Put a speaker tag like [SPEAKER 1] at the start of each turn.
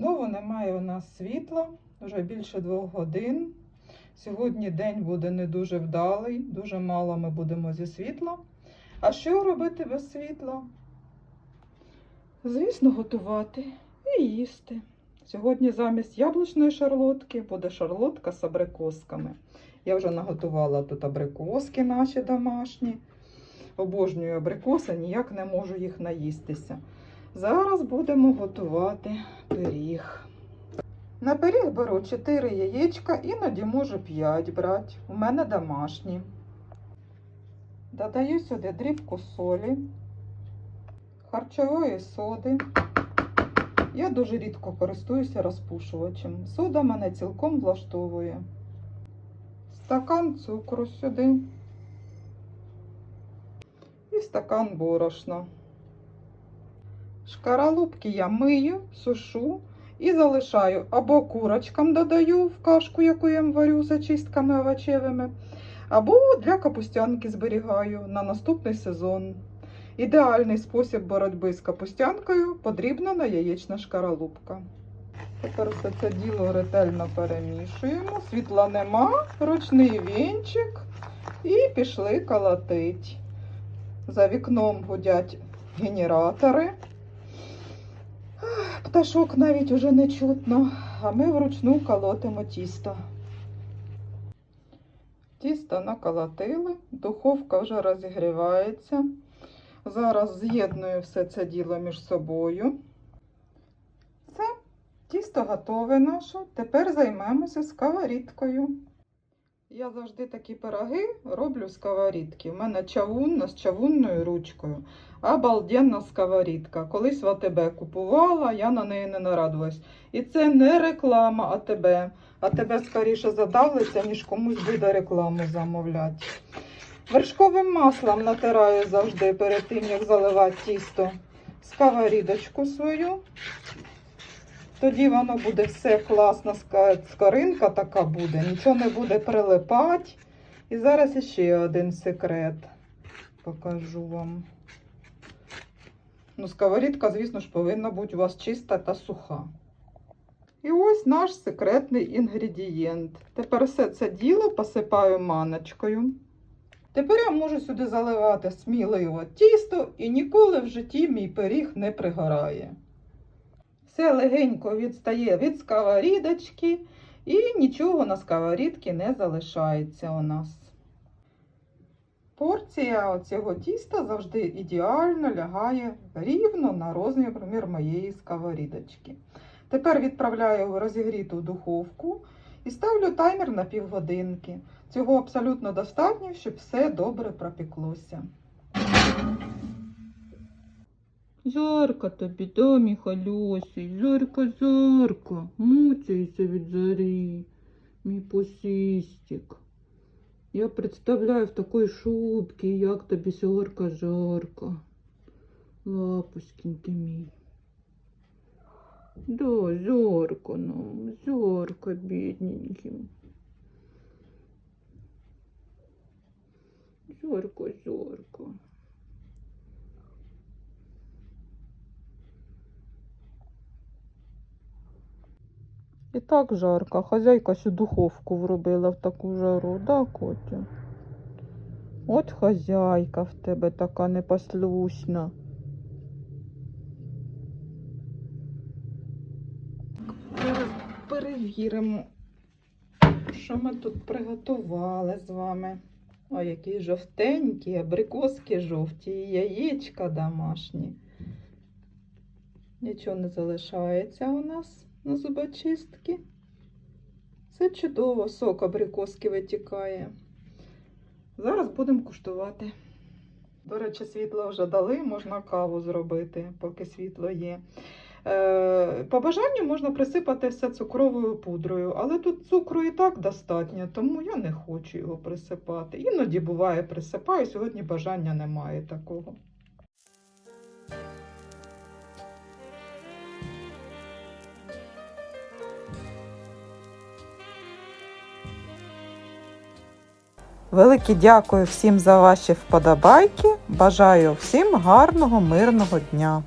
[SPEAKER 1] Знову немає у нас світла, вже більше двох годин. Сьогодні день буде не дуже вдалий, дуже мало ми будемо зі світла. А що робити без світла? Звісно, готувати і їсти. Сьогодні замість яблучної шарлотки буде шарлотка з абрикосками. Я вже наготувала тут абрикоски наші домашні. Обожнюю абрикоси, ніяк не можу їх наїстися. Зараз будемо готувати пиріг. На пиріг беру 4 яєчка, іноді можу 5 брати. У мене домашні. Додаю сюди дрібку солі, харчової соди. Я дуже рідко користуюся розпушувачем. Сода мене цілком влаштовує. Стакан цукру сюди. І стакан борошна. Шкаралупки я мию, сушу і залишаю або курочкам додаю в кашку, яку я варю з очистками овочевими, або для капустянки зберігаю на наступний сезон. Ідеальний спосіб боротьби з капустянкою подрібнена яєчна шкаралупка. Тепер все це діло ретельно перемішуємо. Світла нема, ручний вінчик і пішли колотить. За вікном гудять генератори. Пташок навіть уже не чутно, а ми вручну колотимо тісто. Тісто наколотили, духовка вже розігрівається. Зараз з'єдную все це діло між собою. Все, тісто готове наше. Тепер займемося сковорідкою. Я завжди такі пироги роблю з сковорідки. У мене чавунна з чавунною ручкою. Обалденна сковорідка. Колись в АТБ купувала, я на неї не нарадувалась. І це не реклама АТБ. АТБ скоріше задавиться, ніж комусь буде рекламу замовляти. Вершковим маслом натираю завжди перед тим, як заливати тісто сковорідочку свою. Тоді воно буде все класно, скоринка така буде, нічого не буде прилипати. І зараз іще один секрет покажу вам. Ну, сковорідка, звісно ж, повинна бути у вас чиста та суха. І ось наш секретний інгредієнт. Тепер все це діло посипаю маночкою. Тепер я можу сюди заливати сміливо тісто і ніколи в житті мій пиріг не пригорає. Все легенько відстає від сковорідочки і нічого на сковорідці не залишається у нас. Порція цього тіста завжди ідеально лягає рівно на розмір моєї сковорідочки. Тепер відправляю в розігріту духовку і ставлю таймер на півгодинки. Цього абсолютно достатньо, щоб все добре пропеклося.
[SPEAKER 2] Зорка тобі, да, Міхальосій, зорка, зорка, мучайся від зорі, мій посістик. Я представляю в такій шубці, як тобі зорка, зорка. Лапуськін ти мій. Да, зорка, ну, зорка, бідненький. Зорка, зорка.
[SPEAKER 1] І так жарко. Хазяйка всю духовку вробила в таку жару, да, Котя? От хазяйка в тебе така непослушна. Зараз перевіримо, що ми тут приготували з вами. Ой, які жовтенькі, абрикоски жовті, яєчка домашні. Нічого не залишається у нас на зубочистки. Все чудово, сок абрикоски витікає. Зараз будемо куштувати. До речі, світло вже дали, можна каву зробити, поки світло є. Е, по бажанню можна присипати все цукровою пудрою, але тут цукру і так достатньо, тому я не хочу його присипати. Іноді буває присипаю, сьогодні бажання немає такого. Велике дякую всім за ваші вподобайки. Бажаю всім гарного, мирного дня.